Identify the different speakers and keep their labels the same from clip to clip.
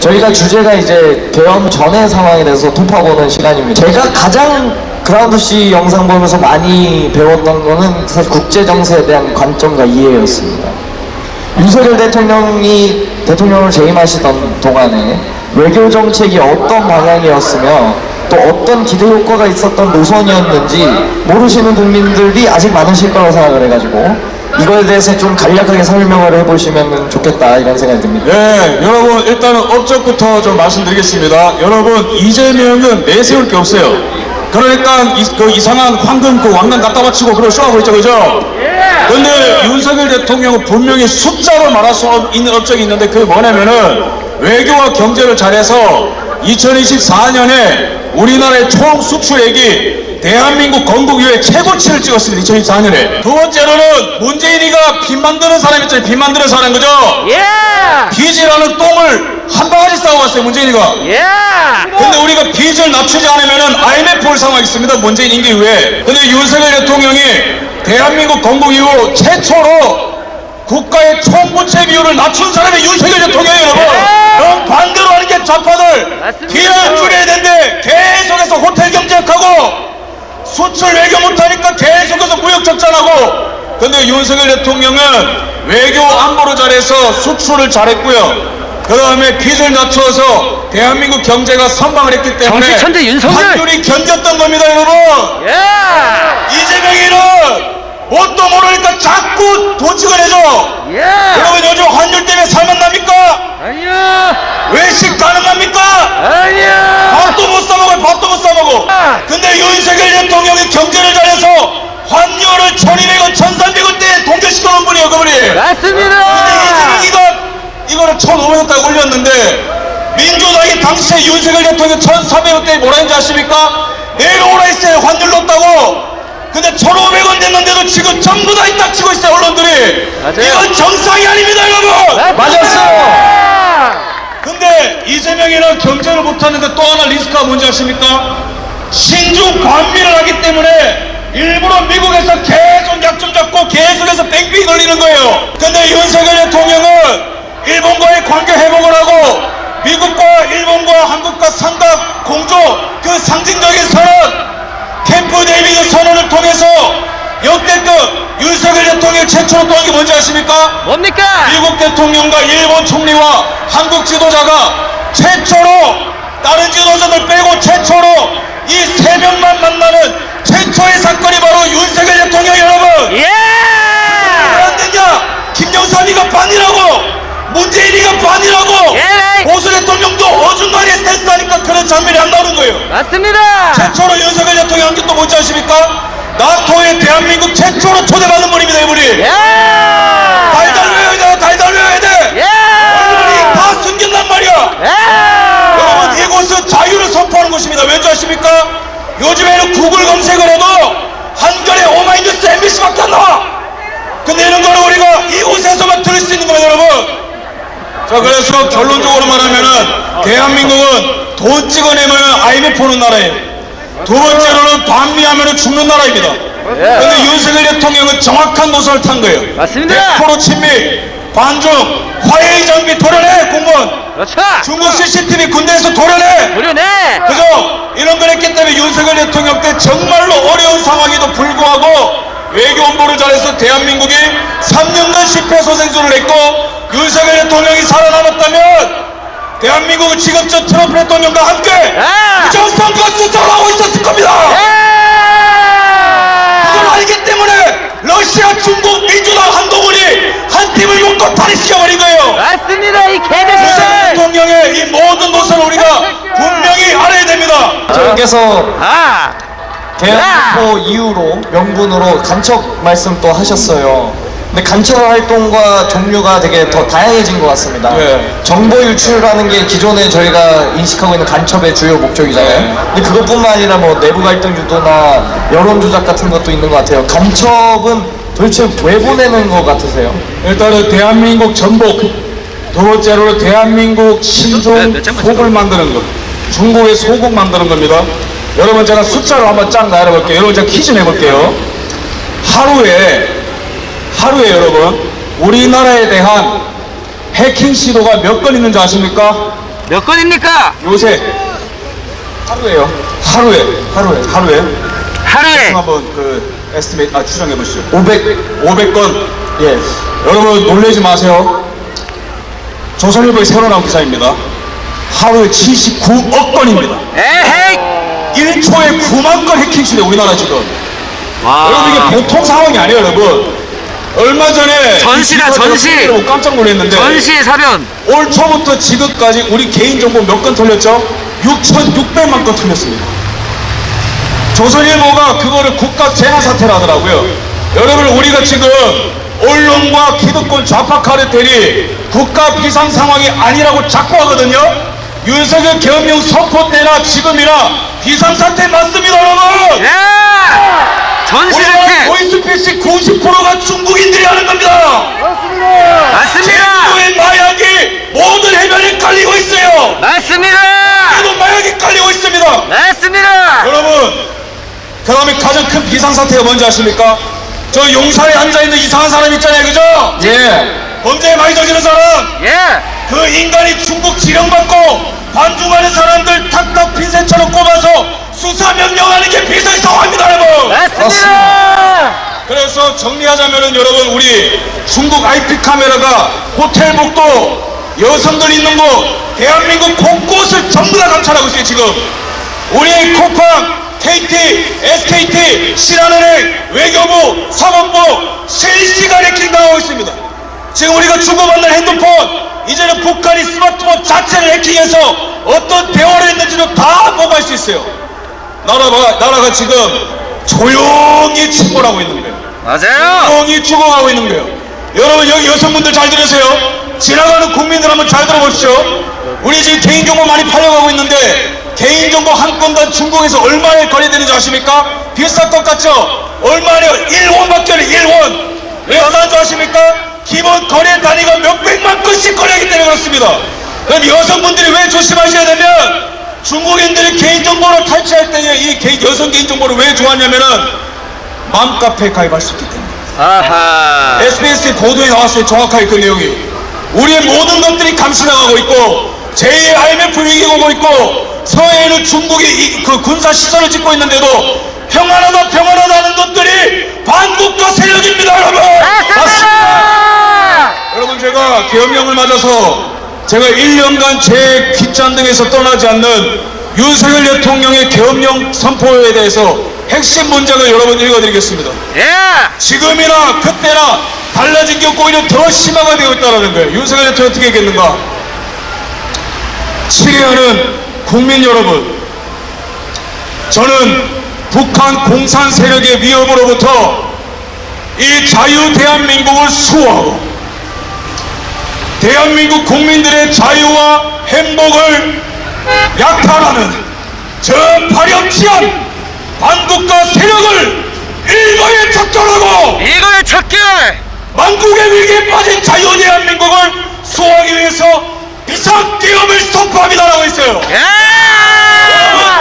Speaker 1: 저희가 주제가 이제 개헌 전의 상황에 대해서 돌파보는 시간입니다. 제가 가장 그라운드 C 영상 보면서 많이 배웠던 거는 사실 국제 정세에 대한 관점과 이해였습니다. 윤석열 대통령이 대통령을 재임하시던 동안에 외교 정책이 어떤 방향이었으며 또 어떤 기대 효과가 있었던 노선이었는지 모르시는 국민들이 아직 많으실 거라고 생각을 해가지고 이거에 대해서 좀 간략하게 설명을 해보시면 좋겠다 이런 생각이 듭니다.
Speaker 2: 네, 여러분 일단은 업적부터 좀 말씀드리겠습니다. 여러분 이재명은 내세울 게 없어요. 그러니까 이, 그 이상한 황금 그 왕관 갖다 바치고 그걸 쇼하고 있죠, 그죠? 근데 윤석열 대통령은 분명히 숫자로 말할 수 있는 업적이 있는데 그게 뭐냐면은 외교와 경제를 잘해서 2024년에 우리나라의 총 수출액이 대한민국 건국 이후에 최고치를 찍었습니다. 2024년에. 두 번째로는 문재인이가 빚 만드는 사람 있잖아요. 빚 만드는 사람 그죠?
Speaker 3: 예!
Speaker 2: 빚이라는 똥을 한 바가지 싸고 왔어요 문재인이가
Speaker 3: 예!
Speaker 2: 근데 우리가 빚을 낮추지 않으면 IMF 올 상황이 있습니다 문재인 임기 후에 근데 윤석열 대통령이 대한민국 건국 이후 최초로 국가의 총부채 비율을 낮춘 사람이 윤석열 대통령이에요 여러분 영 반대로 하는 게 좌파들. 비를 줄여야 되는데 계속해서 호텔 경제하고 수출 외교 못하니까 계속해서 무역 적자나고 근데 윤석열 대통령은 외교 안보를 잘해서 수출을 잘했고요 그 다음에 빚을 낮춰서 대한민국 경제가 선방을 했기 때문에
Speaker 3: 정치천재 윤석열!
Speaker 2: 환율이 견뎠던 겁니다 여러분
Speaker 3: 예!
Speaker 2: 이재명이는 뭣도 모르니까 자꾸 도직을 해줘
Speaker 3: 예!
Speaker 2: 여러분 요즘 환율 때문에 살만 납니까?
Speaker 3: 아니요!
Speaker 2: 외식 가능합니까?
Speaker 3: 아니요!
Speaker 2: 밥도 못 사먹어요 밥도 못 사먹어 근데 윤석열 대통령이 경제를 잘해서 환율을 1200원 1300원대에 동결시켜 놓은 분이에요 그분이
Speaker 3: 맞습니다!
Speaker 2: 이재명이가 이거를 1500원대에 올렸는데 민주당이 당시에 윤석열 대통령 1300원대에 뭐라 했는지 아십니까? 내려오라 했어요 환율 높다고 근데 1500원 됐는데도 지금 전부 다 이딱 치고 있어요 언론들이
Speaker 3: 맞아요.
Speaker 2: 이건 정상이 아닙니다 여러분
Speaker 3: 맞았어요!
Speaker 2: 근데 이재명이는 경제를 못하는데 또 하나 리스크가 뭔지 아십니까? 신중 반미를 하기 때문에 일부러 미국에서 계속 약점 잡고 계속해서 뺑뺑이 걸리는 거예요. 근데 윤석열 대통령은 일본과의 관계 회복을 하고 미국과 일본과 한국과 삼각 공조 그 상징적인 선언 캠프 데이비드 선언을 통해서 역대급 윤석열 대통령 최초로 또한 게 뭔지 아십니까?
Speaker 3: 뭡니까?
Speaker 2: 미국 대통령과 일본 총리와 한국 지도자가 최초로 다른 지도자들 빼고 최초로 이 세 명만 만나는 최초의 사건이 바로 윤석열 대통령 여러분
Speaker 3: 예!
Speaker 2: 왜안 되냐 김영삼이가 반이라고 문재인이가 반이라고
Speaker 3: 예!
Speaker 2: 보수 대통령도 어중간히 스탠스하니까 그런 장면이 안 나오는 거예요
Speaker 3: 맞습니다!
Speaker 2: 최초로 윤석열 대통령 한 게 또 뭔지 아십니까? 나토에 대한민국 최초로 초대받은 분입니다 이분이
Speaker 3: 예!
Speaker 2: 달달려야 돼 달달려야 돼
Speaker 3: 예!
Speaker 2: 언론이 다 숨긴단 말이야
Speaker 3: 예!
Speaker 2: 여러분 이곳은 자유를 선포하는 곳입니다 왠지 아십니까? 요즘에는 구글 검색을 해도 한겨레 오마이뉴스 MBC밖에 안 나와 근데 이런 거는 우리가 이곳에서만 들을 수 있는 겁니다 여러분 자 그래서 결론적으로 말하면은 대한민국은 돈 찍어내면 오는 나라예요 두 번째로는 반미하면 죽는 나라입니다 근데 윤석열 대통령은 정확한 노선을 탄 거예요
Speaker 3: 맞습니다.
Speaker 2: 100% 친미 반중 화해의 장비 도려내 공무원
Speaker 3: 그렇죠!
Speaker 2: 중국 CCTV 군대에서 도려내
Speaker 3: 무료네!
Speaker 2: 그죠? 이런 걸 했기 때문에 윤석열 대통령 때 정말로 어려운 상황에도 불구하고 외교 홍보를 잘해서 대한민국이 3년간 실패 소생술을 했고 윤석열 대통령이 살아남았다면 대한민국은 지금 저 트럼프 대통령과 함께
Speaker 3: 아!
Speaker 2: 부정선거 수사하고 있었을 겁니다 그걸
Speaker 3: 예!
Speaker 2: 알기 때문에 러시아, 중국, 민주당, 한동훈이 한 팀을 묶고 탈의시켜버린 거예요
Speaker 3: 맞습니다! 이
Speaker 2: 윤석열
Speaker 3: 개자식들!
Speaker 2: 대통령의 이 모든 노선을 우리가 분명히 알아야 됩니다
Speaker 1: 저께서
Speaker 3: 아!
Speaker 1: 개헌포 이후로 명분으로 간척 말씀 또 하셨어요. 근데 간척 활동과 종류가 되게 더 다양해진 것 같습니다.
Speaker 2: 네.
Speaker 1: 정보 유출하는 게 기존에 저희가 인식하고 있는 간첩의 주요 목적이잖아요.
Speaker 2: 네.
Speaker 1: 근데 그것뿐만 아니라 뭐 내부 갈등 유도나 여론 조작 같은 것도 있는 것 같아요. 간첩은 도대체 왜 보내는 것 같으세요?
Speaker 2: 일단은 대한민국 전복 두 번째로는 대한민국 신종
Speaker 3: 몇 장만
Speaker 2: 속을 만드는 것 중국의 소국 만드는 겁니다 여러분 제가 숫자로 한번 쫙 나열해볼게요 여러분 제가 퀴즈 내볼게요 하루에 하루에 여러분 우리나라에 대한 해킹 시도가 몇 건 있는지 아십니까?
Speaker 3: 몇 건입니까?
Speaker 2: 요새 하루에요. 하루에 하루에 하루에
Speaker 3: 하루에
Speaker 2: 한번 그 에스티메이트 아 추정해 보시죠.
Speaker 1: 500
Speaker 2: 500건
Speaker 1: 예.
Speaker 2: 여러분 놀라지 마세요. 조선일보에 새로 나온 기사입니다. 하루에 79억 건입니다.
Speaker 3: 에헤이
Speaker 2: 1초에 9만 건 해킹 시대 우리나라 지금. 여러분 이게 보통 상황이 아니에요, 여러분. 얼마 전에
Speaker 3: 전시다,
Speaker 2: 이 기사가
Speaker 3: 전시.
Speaker 2: 보고 깜짝 놀랐는데
Speaker 3: 전시의 사변
Speaker 2: 올 초부터 지금까지 우리 개인 정보 몇 건 털렸죠? 6,600만 건 털렸습니다. 조선일보가 그거를 국가 재난 사태라 하더라고요. 여러분 우리가 지금 언론과 기득권 좌파 카르텔이 국가 비상 상황이 아니라고 자꾸 하거든요. 윤석열 계엄령 선포 때나 지금이나 비상 사태 맞습니다, 여러분.
Speaker 3: 예
Speaker 2: 우리나라
Speaker 3: 사태
Speaker 2: 보이스피싱 90%가 중국인들이 하는 겁니다.
Speaker 3: 맞습니다
Speaker 2: 제주도의 마약이 모든 해변에 깔리고 있어요.
Speaker 3: 맞습니다
Speaker 2: 그래도 마약이 깔리고 있습니다.
Speaker 3: 맞습니다
Speaker 2: 여러분, 그 다음에 가장 큰 비상 사태가 뭔지 아십니까? 저 용사에 앉아 있는 이상한 사람 있잖아요, 그죠?
Speaker 1: 예.
Speaker 2: 범죄 많이 저지른 사람!
Speaker 3: 예
Speaker 2: 그 인간이 중국 지령받고 반중하는 사람들 탁탁 핀셋처럼 꼽아서 수사 명령하는 게 비상 상황입니다, 여러분!
Speaker 3: 맞습니다.
Speaker 2: 그래서 정리하자면은 여러분 우리 중국 IP 카메라가 호텔 복도 여성들 있는 곳 대한민국 곳곳을 전부 다 감찰하고 있어요 지금. 우리 쿠팡 KT SKT 신한은행 외교부 사법부 실시간 해킹 당하고 있습니다. 지금 우리가 주고받는 핸드폰 이제는 북한이 스마트폰 자체를 해킹해서 어떤 대화를 했는지도 다 보고할 수 있어요 나라가, 나라가 지금 조용히 침몰하고 있는 거예요
Speaker 3: 맞아요
Speaker 2: 조용히 죽어가고 있는 거예요. 여러분 여기 여성분들 잘 들으세요. 지나가는 국민들 한번 잘 들어보십시오. 우리 지금 개인정보 많이 팔려가고 있는데 개인정보 한 건당 중국에서 얼마에 거래되는지 아십니까? 비쌀 것 같죠? 얼마래요? 1원밖에 안 해요. 1원. 왜 싸는 줄 아십니까? 기본 거래 단위가 몇백만 건씩 거래하기 때문에 그렇습니다. 그럼 여성분들이 왜 조심하셔야 되면 중국인들이 개인정보를 탈취할 때에 이 개- 여성 개인정보를 왜 좋아하냐면은 맘카페에 가입할 수 있기 때문에.
Speaker 3: 아하.
Speaker 2: SBS 보도에 나왔어요 정확하게 그 내용이. 우리의 모든 것들이 감시당하고 있고 제2의 IMF 위기가 오고 있고 서해에는 중국이 이- 그 군사 시설을 짓고 있는데도 평안하다 평안하다 하는 것들이 반국가 세력입니다 여러분!
Speaker 3: 맞습니다.
Speaker 2: 여러분 제가 계엄령을 맞아서 제가 1년간 제 귓잔등에서 떠나지 않는 윤석열 대통령의 계엄령 선포에 대해서 핵심 문장을 여러분 읽어드리겠습니다
Speaker 3: 예
Speaker 2: 지금이나 그때나 달라진 게 없고 오히려 더 심화가 되고 있다는 거예요. 윤석열 대통령 어떻게 했겠는가? 치레하는 국민 여러분, 저는 북한 공산 세력의 위협으로부터 이 자유 대한민국을 수호하고 대한민국 국민들의 자유와 행복을 약탈하는 저 파렴치한 반국가 세력을 일거에 척결하고
Speaker 3: 이거의 척결
Speaker 2: 만국의 위기에 빠진 자유 대한민국을 수호하기 위해서 비상계엄을 선포합니다라고 했어요.
Speaker 3: 예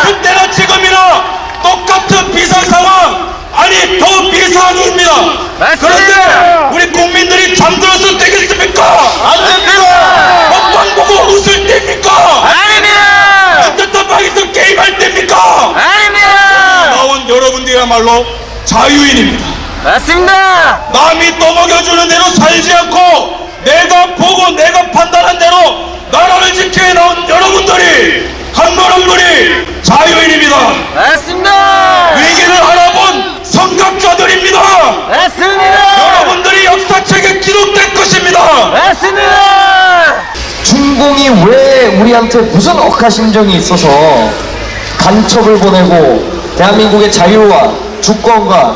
Speaker 2: 그때나 지금이나 똑같은 비상 상황 아니 더 비상입니다.
Speaker 3: 맞습니다.
Speaker 2: 그런데 우리 국민들이 잠들어서 되겠습니까? 안 됩니다. 먹방 보고 웃을 때입니까?
Speaker 3: 아닙니다
Speaker 2: 어떤 방에서 게임할 때입니까?
Speaker 3: 아닙니다
Speaker 2: 나온 여러분들이야말로 자유인입니다.
Speaker 3: 맞습니다
Speaker 2: 남이 떠먹여주는 대로 살지 않고 내가 보고 내가 판단한 대로 나라를 지켜야 나온 여러분들이 한 분 한 분이 자유인입니다.
Speaker 3: 맞습니다
Speaker 2: 위기를 알아본 선각자들입니다.
Speaker 3: 맞습니다
Speaker 2: 여러분들이 역사책에 기록될
Speaker 3: 맞습니다
Speaker 1: 중공이 왜 우리한테 무슨 억하심정이 있어서 간첩을 보내고 대한민국의 자유와 주권과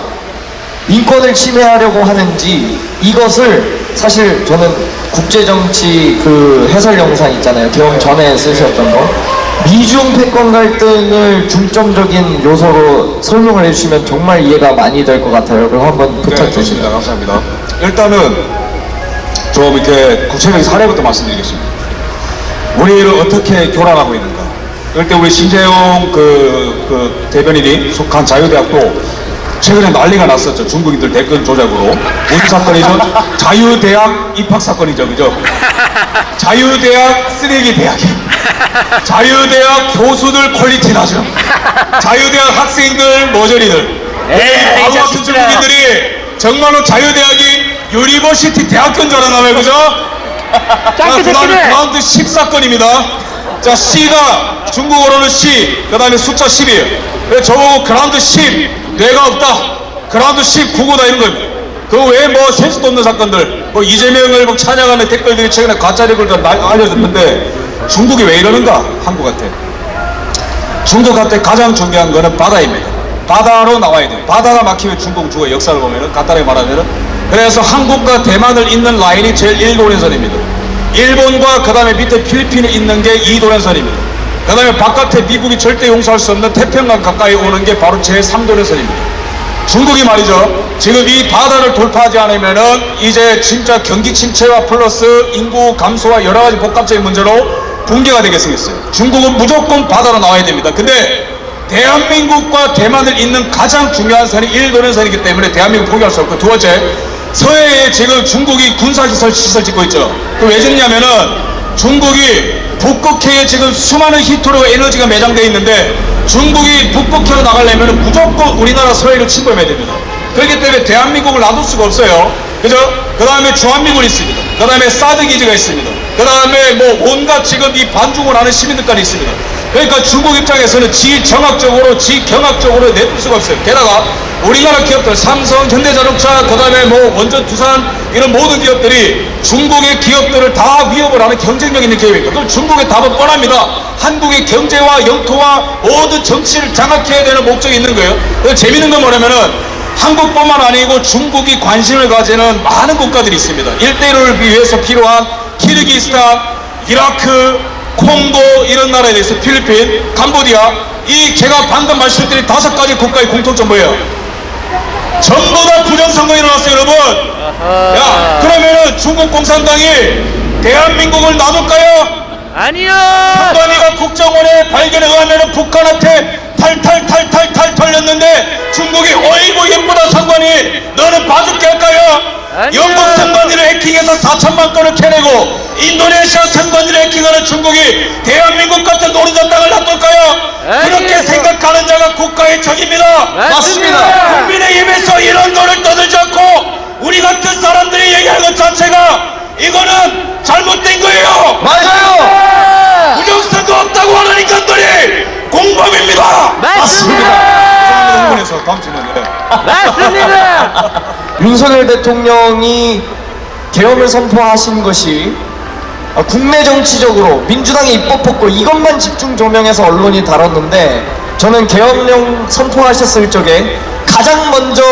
Speaker 1: 인권을 침해하려고 하는지 이것을 사실 저는 국제정치 그 해설 영상 있잖아요. 개엄 전에 쓰셨던 거. 미중 패권 갈등을 중점적인 요소로 설명을 해주시면 정말 이해가 많이 될 것 같아요. 그럼 한번 부탁드립니다.
Speaker 2: 네, 감사합니다. 일단은 좀 이렇게 구체적인 사례부터 말씀드리겠습니다. 우리를 어떻게 교란하고 있는가. 그럴 때 우리 신재용 그, 그 대변인이 속한 자유대학도 최근에 난리가 났었죠. 중국인들 댓글 조작으로. 무슨 사건이죠? 자유대학 입학 사건이죠. 그죠? 자유대학 쓰레기 대학이 자유대학 교수들 퀄리티 낮음 자유대학 학생들 머저리들
Speaker 3: 에이, 이
Speaker 2: 같은. 중국인들이 정말로 자유대학이 유니버시티 대학교인 줄 알았나봐요 그죠? 그 다음에. 그라운드 14건입니다 자 C가 중국어로는 C 그 다음에 숫자 10이에요 그래서 저보고 그라운드 10 뇌가 없다 그라운드 10 구구다 이런 겁니다 그 외에 뭐 센스도 없는 사건들 뭐 이재명을 뭐 찬양하는 댓글들이 최근에 가짜 댓글도 알려졌는데 중국이 왜 이러는가 한국한테 중국한테 가장 중요한 거는 바다입니다. 바다로 나와야 돼요. 바다가 막히면 중국 죽어요. 역사를 보면은 간단하게 말하면은 그래서 한국과 대만을 잇는 라인이 제일 일도련선입니다. 일본과 그 다음에 밑에 필리핀을 잇는 게 이도련선입니다. 그 다음에 바깥에 미국이 절대 용서할 수 없는 태평양 가까이 오는 게 바로 제3도련선입니다. 중국이 말이죠. 지금 이 바다를 돌파하지 않으면은 이제 진짜 경기 침체와 플러스 인구 감소와 여러 가지 복합적인 문제로 붕괴가 되게 생겼어요. 중국은 무조건 바다로 나와야 됩니다. 근데 대한민국과 대만을 잇는 가장 중요한 선이 일도련선이기 때문에 대한민국 포기할 수 없고 두 번째 서해에 지금 중국이 군사시설 시설 짓고 있죠. 그왜 짓냐면은 중국이 북극해에 지금 수많은 히토로 에너지가 매장되어 있는데 중국이 북극해로 나가려면 무조건 우리나라 서해를 침범해야 됩니다. 그렇기 때문에 대한민국을 놔둘 수가 없어요. 그죠? 그 다음에 주한미군이 있습니다. 그 다음에 사드 기지가 있습니다. 그 다음에 뭐 온갖 지금 이 반중을 하는 시민들까지 있습니다. 그러니까 중국 입장에서는 지정학적으로, 지경학적으로 내둘 수가 없어요. 게다가 우리나라 기업들, 삼성, 현대자동차, 그 다음에 뭐 원전, 두산, 이런 모든 기업들이 중국의 기업들을 다 위협을 하는 경쟁력 있는 기업입니다. 그럼 중국의 답은 뻔합니다. 한국의 경제와 영토와 모든 정치를 장악해야 되는 목적이 있는 거예요. 재밌는 건 뭐냐면은 한국뿐만 아니고 중국이 관심을 가지는 많은 국가들이 있습니다. 일대일을 위해서 필요한 키르기스탄, 이라크, 콩고 이런 나라에 대해서 필리핀, 캄보디아 이 제가 방금 말씀드린 다섯 가지 국가의 공통점 뭐예요? 전부 다 부정선거 일어났어요 여러분 야 그러면은 중국 공산당이 대한민국을 놔둘까요?
Speaker 3: 아니요.
Speaker 2: 선관위가 국정원의 발견에 의하면 북한한테 탈탈탈탈탈 털렸는데 중국이 어이구 예쁘다 선관위 너는 봐줄게 할까요? 영국 선관위를 해킹해서 4천만 건을 캐내고 인도네시아 선관위를 해킹하는 중국이 대한민국 같은 노른자 땅을 놔둘까요? 그렇게. 생각하는 자가 국가의 적입니다
Speaker 3: 맞습니다.
Speaker 2: 국민의힘에서 이런 거를 떠들지 않고 우리 같은 사람들이 얘기하는 것 자체가 이거는 잘못된 거예요
Speaker 1: 맞아요.
Speaker 2: 부정선거 없다고 하는 인간들이 공범입니다.
Speaker 3: 맞습니다.
Speaker 2: 흥분해서 다음 질문. 네.
Speaker 3: 맞습니다.
Speaker 1: 윤석열 대통령이 계엄을 선포하신 것이 아, 국내 정치적으로 민주당이 입법 뽑고 이것만 집중 조명해서 언론이 다뤘는데 저는 계엄령 선포하셨을 적에 가장 먼저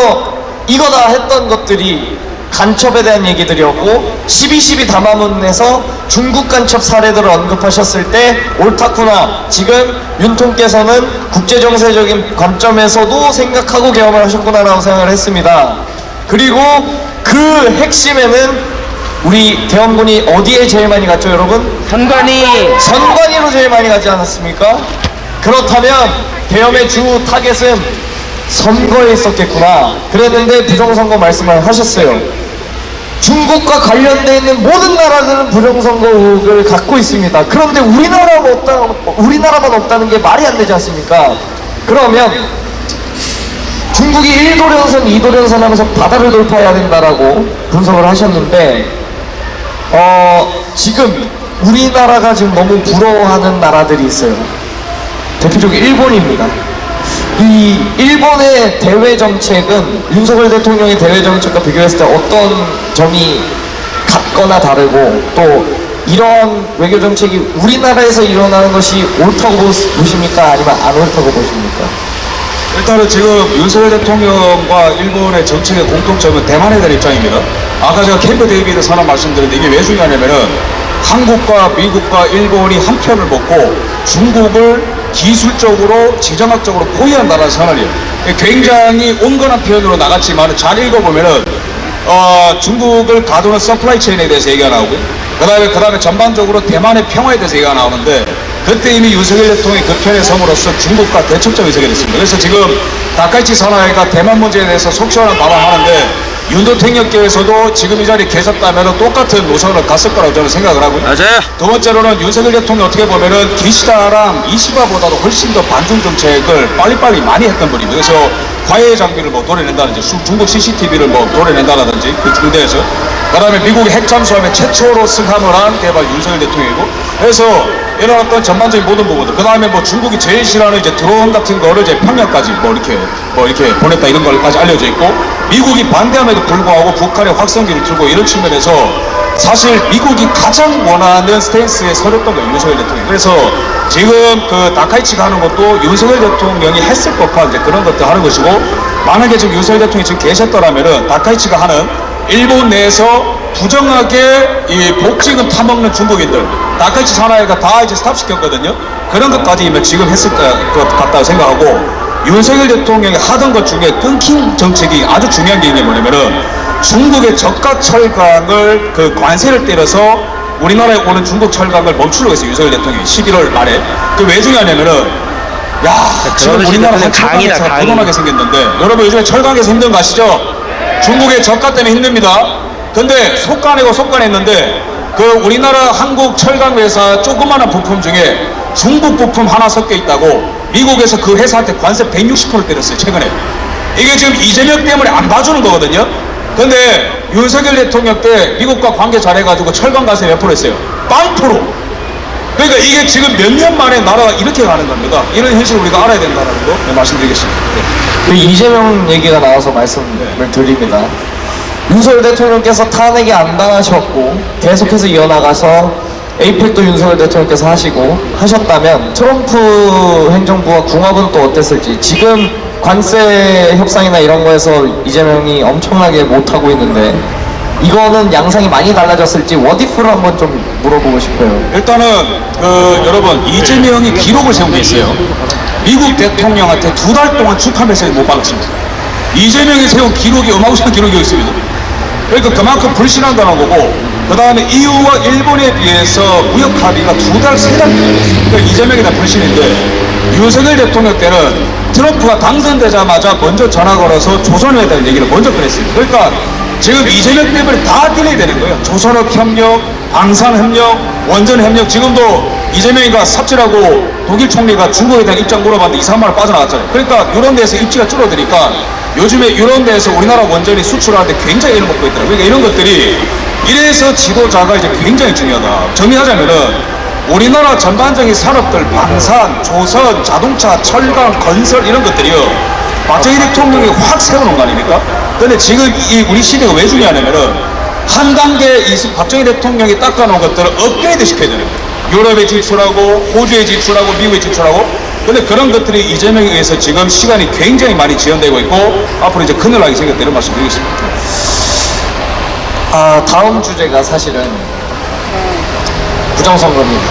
Speaker 1: 이거다 했던 것들이 간첩에 대한 얘기들이었고 12.12 담화문에서 중국 간첩 사례들을 언급하셨을 때 옳다구나. 지금 윤통께서는 국제정세적인 관점에서도 생각하고 계엄을 하셨구나라고 생각을 했습니다 그리고 그 핵심에는 우리 계엄군이 어디에 제일 많이 갔죠 여러분?
Speaker 3: 선관위.
Speaker 1: 선관위로 제일 많이 가지 않았습니까? 그렇다면 계엄의 주 타겟은 선거에 있었겠구나 그랬는데 부정선거 말씀을 하셨어요 중국과 관련되어 있는 모든 나라들은 부정선거 의혹을 갖고 있습니다 그런데 우리나라만 없다, 우리나라만 없다는 게 말이 안 되지 않습니까? 그러면 중국이 1도련선, 2도련선 하면서 바다를 돌파해야 된다라고 분석을 하셨는데 어, 지금 우리나라가 지금 너무 부러워하는 나라들이 있어요. 대표적으로 일본입니다. 이 일본의 대외 정책은 윤석열 대통령의 대외 정책과 비교했을 때 어떤 점이 같거나 다르고 또 이러한 외교 정책이 우리나라에서 일어나는 것이 옳다고 보십니까? 아니면 안 옳다고 보십니까?
Speaker 2: 일단은 지금 윤석열 대통령과 일본의 정책의 공통점은 대만에 대한 입장입니다. 아까 제가 캠프 데이비드 선언 말씀드렸는데 이게 왜 중요하냐면은 한국과 미국과 일본이 한 편을 먹고 중국을 기술적으로 지정학적으로 포위한다는 선언이에요. 굉장히 온건한 표현으로 나갔지만 잘 읽어보면은 어, 중국을 가두는 서플라이 체인에 대해서 얘기가 나오고 그 다음에 그 다음에 전반적으로 대만의 평화에 대해서 얘기가 나오는데 그때 이미 윤석열 대통령이 그 편에 섬으로써 중국과 대척점이 서게 됐습니다. 그래서 지금 다카이치 선화회가 대만 문제에 대해서 속 시원한 발언하는데 윤도택역계에서도 지금 이 자리에 계셨다면 똑같은 노선을 갔을 거라고 저는 생각을 하고요.
Speaker 3: 맞아요.
Speaker 2: 두 번째로는 윤석열 대통령 어떻게 보면은 기시다랑 이시바보다도 훨씬 더 반중 정책을 빨리빨리 많이 했던 분입니다. 그래서 과외 장비를 뭐 도려낸다든지 수- 중국 CCTV를 뭐 도려낸다든지 그 중대에서 그다음에 미국이 핵 잠수함에 최초로 승함을 한 개발 윤석열 대통령이고 그래서 이런 어떤 전반적인 모든 부분들 그 다음에 뭐 중국이 제일 싫어하는 이제 드론 같은 거를 이제 평양까지 뭐 이렇게 뭐 이렇게 보냈다 이런 걸까지 알려져 있고 미국이 반대함에도 불구하고 북한의 확성기를 들고 이런 측면에서 사실 미국이 가장 원하는 스탠스에 서렸던 거예요 윤석열 대통령. 그래서 지금 그 다카이치가 하는 것도 윤석열 대통령이 했을 법한 이제 그런 것들 하는 것이고 만약에 지금 윤석열 대통령이 지금 계셨더라면은 다카이치가 하는 일본 내에서 부정하게 이 복지금 타먹는 중국인들 다카이치 사나이가 다 이제 스탑시켰거든요. 그런 것까지 지금 했을 것 같다고 생각하고 윤석열 대통령이 하던 것 중에 끊긴 정책이 아주 중요한 게 있는 게 뭐냐면은 중국의 저가 철강을 그 관세를 때려서 우리나라에 오는 중국 철강을 멈추려고 했어요 윤석열 대통령이 11월 말에 그 왜 중요하냐면은 야 지금
Speaker 3: 그러는
Speaker 2: 우리나라
Speaker 3: 강이다,
Speaker 2: 철강에서. 불온하게 생겼는데 여러분 요즘에 철강에서 힘든 거 아시죠? 중국의 저가 때문에 힘듭니다 근데 속간이고 속간했는데 그 우리나라 한국 철강 회사 조그마한 부품 중에 중국 부품 하나 섞여 있다고 미국에서 그 회사한테 관세 160%를 때렸어요 최근에 이게 지금 이재명 때문에 안 봐주는 거거든요 근데 윤석열 대통령 때 미국과 관계 잘해가지고 철강 관세 몇 프로 했어요? 빵 프로 그러니까 이게 지금 몇 년 만에 나라가 이렇게 가는 겁니다 이런 현실을 우리가 알아야 된다는 거 네, 말씀드리겠습니다 네.
Speaker 1: 그 이재명 얘기가 나와서 말씀을 드립니다. 윤석열 대통령께서 탄핵이 안 당하셨고 계속해서 이어나가서 에이펙도 윤석열 대통령께서 하시고 하셨다면 트럼프 행정부와 궁합은 또 어땠을지 지금 관세 협상이나 이런 거에서 이재명이 엄청나게 못하고 있는데 이거는 양상이 많이 달라졌을지 워디프를 한번 좀 물어보고 싶어요.
Speaker 2: 일단은 그 여러분 이재명이 기록을 세운 게 있어요. 미국 대통령한테 두 달 동안 축하 메시지 못 받았습니다. 이재명이 세운 기록이 어마무시한 기록이 있습니다. 그러니까 그만큼 불신한다는 거고 그 다음에 EU와 일본에 비해서 무역 합의가 두 달, 세 달, 그러니까 이재명이 다 불신인데 윤석열 대통령 때는 트럼프가 당선되자마자 먼저 전화 걸어서 조선에 대한 얘기를 먼저 꺼냈습니다. 그러니까 지금 이재명 때문에 다 딜레이 되는 거예요. 조선업 협력, 방산 협력, 원전 협력. 지금도 이재명이가 삽질하고 독일 총리가 중국에 대한 입장 물어봤는데 2, 3만 원 빠져나갔잖아요. 그러니까 이런 데서 입지가 줄어드니까 요즘에 이런 데서 우리나라 원전이 수출하는데 굉장히 애를 먹고 있더라고요. 그러니까 이런 것들이 이래서 지도자가 이제 굉장히 중요하다. 정리하자면은 우리나라 전반적인 산업들, 방산, 조선, 자동차, 철강, 건설 이런 것들이요. 박정희 대통령이 확 세워놓은 거 아닙니까? 근데 지금 이 우리 시대가 왜 중요하냐면은 한 단계 이 박정희 대통령이 닦아놓은 것들을 업그레이드 시켜야 되는 거예요. 유럽에 진출하고 호주에 진출하고 미국에 진출하고 근데 그런 것들이 이재명에 의해서 지금 시간이 굉장히 많이 지연되고 있고 앞으로 이제 큰일 나게 생겼다 이런 말씀 드리겠습니다.
Speaker 1: 아, 다음 주제가 사실은 부정선거입니다.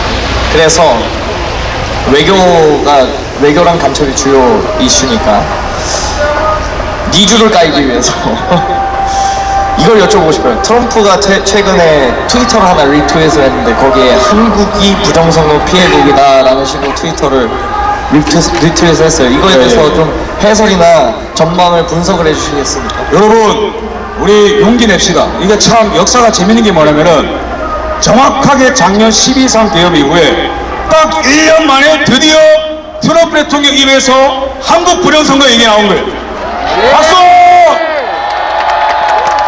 Speaker 1: 그래서 외교가, 외교랑 간첩이 주요 이슈니까 니주를 깔기 위해서 이걸 여쭤보고 싶어요. 트럼프가 최, 최근에 트위터를 하나 리트윗을 했는데 거기에 한국이 부정선거 피해국이다라는 식으로 트위터를 리트윗, 리트윗을 했어요. 이거에 대해서
Speaker 2: 예, 예.
Speaker 1: 좀 해설이나 전망을 분석을 해주시겠습니까?
Speaker 2: 여러분 우리 용기 냅시다. 이게 참 역사가 재밌는 게 뭐냐면은 정확하게 작년 12.3 개업 이후에 딱 1년 만에 드디어 트럼프 대통령 입에서 한국 부정선거 얘기 나온 거예요. 박수!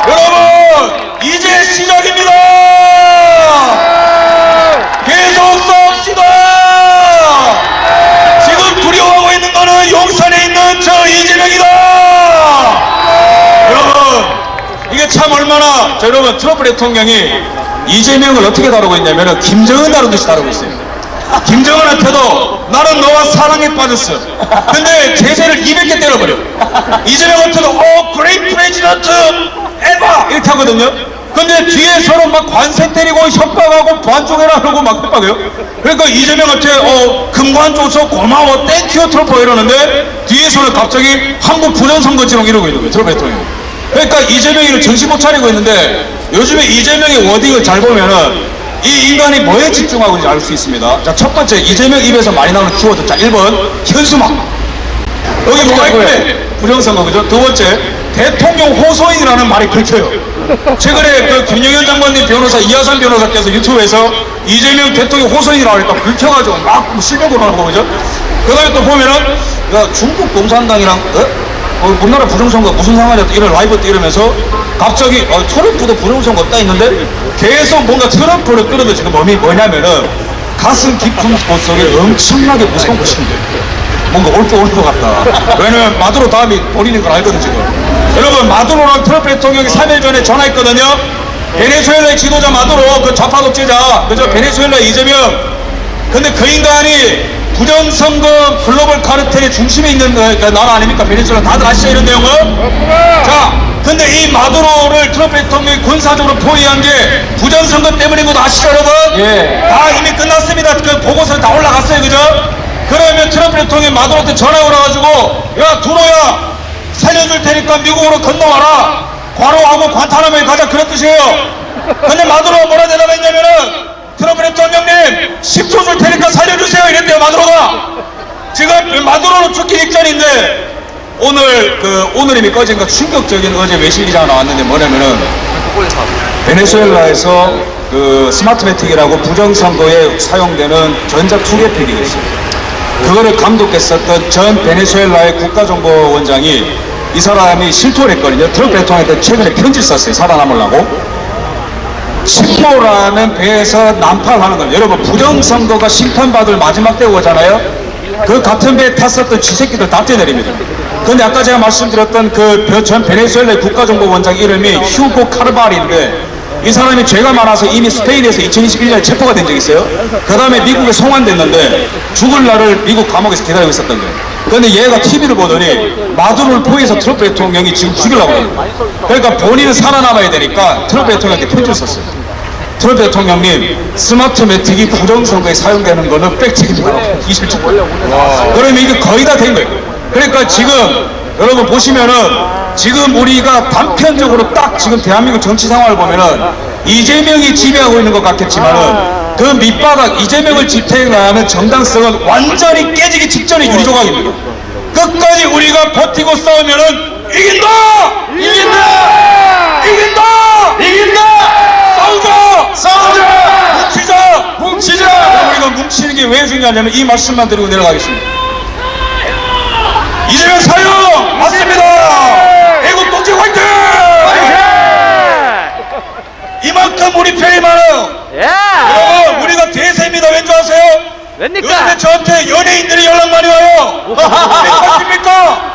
Speaker 2: 여러분 이제 시작입니다. 계속 싸웁시다. 지금 두려워하고 있는 거는 용산에 있는 저 이재명이다. 여러분 이게 참 얼마나 저 여러분 트럼프 대통령이 이재명을 어떻게 다루고 있냐면은 김정은 다루듯이 다루고 있어요. 김정은한테도 나는 너와 사랑에 빠졌어. 근데 제재를 200개 때려버려. 이재명한테도 어 그레이트 프레지던트 에바 이렇게 하거든요. 근데 뒤에 서로 막 관세 때리고 협박하고 반쪽해라 하고 막 협박해요. 그러니까 이재명한테 어 금관 줘서 고마워 땡큐 트럼프 이러는데 뒤에서는 갑자기 한국 부정선거지롱 이러고 있는 거예요. 트럼프 대통령이. 그러니까 이재명이를 정신 못 차리고 있는데 요즘에 이재명의 워딩을 잘 보면은 이 인간이 뭐에 집중하고 있는지 알 수 있습니다. 자, 첫 번째, 이재명 입에서 많이 나오는 키워드. 자, 1번, 현수막. 여기 뭐가 있네? 부정선거 그죠? 두 번째 대통령 호소인이라는 말이 긁혀요. 최근에 그 김영현 장관님 변호사 이하산 변호사께서 유튜브에서 이재명 대통령 호소인이라고 하니까 긁혀가지고 막 실력으로 하는 거 그죠? 그 다음에 또 보면은 야, 중국 공산당이랑 어? 어, 우리나라 부정선거 무슨 상관이야 이런 라이브 때 이러면서 갑자기 어, 트럼프도 부정선거 없다 했는데 계속 뭔가 트럼프를 끌어도 지금 뭐니 뭐냐면은 가슴 깊은 곳 속에 엄청나게 무서운 것인데 뭔가 올게 올것 같다. 왜냐면 마두로 다음이 본인인 걸 알거든 지금. 여러분 마두로랑 트럼프 대통령이 3일 전에 전화했거든요. 베네수엘라의 지도자 마두로 그 좌파 독재자 그죠 베네수엘라 이재명. 근데 그 인간이 부정선거 글로벌 카르텔의 중심에 있는 어, 그 나라 아닙니까 베네수엘라 다들 아시죠 이런 내용을? 자, 근데 이 마두로를 트럼프 대통령이 군사적으로 포위한 게 부정선거 때문인 것도 아시죠 여러분?
Speaker 1: 예.
Speaker 2: 다 이미 끝났습니다. 그 보고서 다 올라갔어요, 그죠? 그러면 트럼프 대통령이 마두로한테 전화 걸어가지고, 야, 두로야, 살려줄 테니까 미국으로 건너와라. 과로하고 관타나메에 가자. 그런 뜻이에요. 근데 마두로가 뭐라 대답했냐면은, 트럼프 대통령님, 10조 줄 테니까 살려주세요. 이랬대요, 마두로가. 지금 마두로는 죽기 직전인데, 오늘, 그, 오늘이미 꺼진가 충격적인 어제 외신 기자가 나왔는데 뭐냐면은, 베네수엘라에서 그 스마트 매틱이라고 부정선거에 사용되는 전자 투개팩이 있어요. 그거를 감독했었던 전 베네수엘라의 국가정보원장이 이 사람이 실토를 했거든요. 트럼프 대통령한테 최근에 편지를 썼어요. 살아남으려고. 침모라는 배에서 난파하는 거예요. 여러분 부정선거가 심판받을 마지막 때가 오잖아요. 그 같은 배에 탔었던 쥐새끼들 다 떼내립니다. 근데 아까 제가 말씀드렸던 그 전 베네수엘라의 국가정보원장 이름이 휴고 카르발인데 이 사람이 죄가 많아서 이미 스페인에서 2021년에 체포가 된 적이 있어요. 그 다음에 미국에 송환됐는데 죽을 날을 미국 감옥에서 기다리고 있었던 거예요. 근데 얘가 TV를 보더니 마두로를 포위해서 트럼프 대통령이 지금 죽이려고 해요. 그러니까 본인은 살아남아야 되니까 트럼프 대통령한테 편지를 썼어요. 트럼프 대통령님 스마트 매틱이 부정선거에 사용되는 거는 팩트입니다. 이실적 그러면 이게 거의 다 된 거예요. 그러니까 지금 여러분 보시면은 지금 우리가 단편적으로 딱 지금 대한민국 정치 상황을 보면은 이재명이 지배하고 있는 것 같겠지만은 그 밑바닥 이재명을 지탱하는 정당성은 완전히 깨지기 직전의 유리조각입니다. 끝까지 우리가 버티고 싸우면은 이긴다! 이긴다! 이긴다! 이긴다! 싸우자! 싸우자! 뭉치자! 뭉치자! 우리가 뭉치는 게 왜 중요하냐면 이 말씀만 드리고 내려가겠습니다. 이재명 사형 맞습니다. 애국 동지 화이팅! 이만큼 우리 편이 많아요.
Speaker 3: 예!
Speaker 2: 여러분 우리가 대세입니다. 왠지 아세요?
Speaker 3: 웬니까?
Speaker 2: 요즘에 저한테 연예인들이 연락 많이 와요. 아십니까?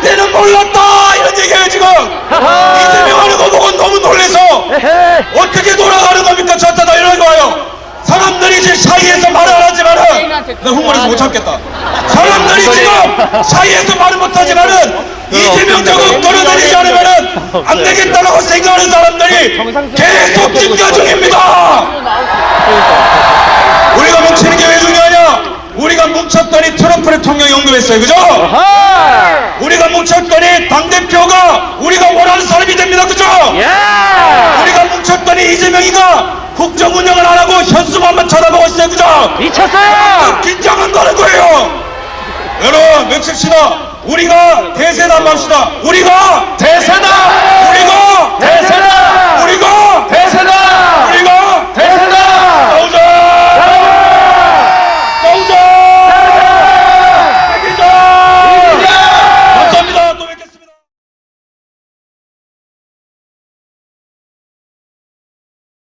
Speaker 2: 그때는 몰랐다 이런 얘기해요 지금. 이재명 하는 거 보고 너무 놀래서. 어떻게 돌아가는 겁니까? 저한테 다 연락이 와요. 사람들이 지금 사이에서 말을 안 하지만은 나 흥분해서 못 참겠다. 사람들이 지금 사이에서 말을 못 하지만은 이재명 저거 끌어내리지 않으면은 안 되겠다라고 생각하는 사람들이 계속 증가 중입니다. 우리가 뭉치는 게 왜 중요하냐? 우리가 뭉쳤더니 트럼프 대통령이 언급했어요. 그죠?
Speaker 3: 하!
Speaker 2: 우리가 뭉쳤더니 당대표가 우리가 원하는 사람이 됩니다. 그죠?
Speaker 3: 예!
Speaker 2: 우리가 뭉쳤더니 이재명이가 국정 운영을 안 하고 현수만만 쳐다보고 있어요. 그죠?
Speaker 3: 미쳤어요!
Speaker 2: 긴장은 거는 거예요. 여러분 외칩시다. 우리가 대세다 합시다. 우리가 대세다. 우리가
Speaker 3: 대세다!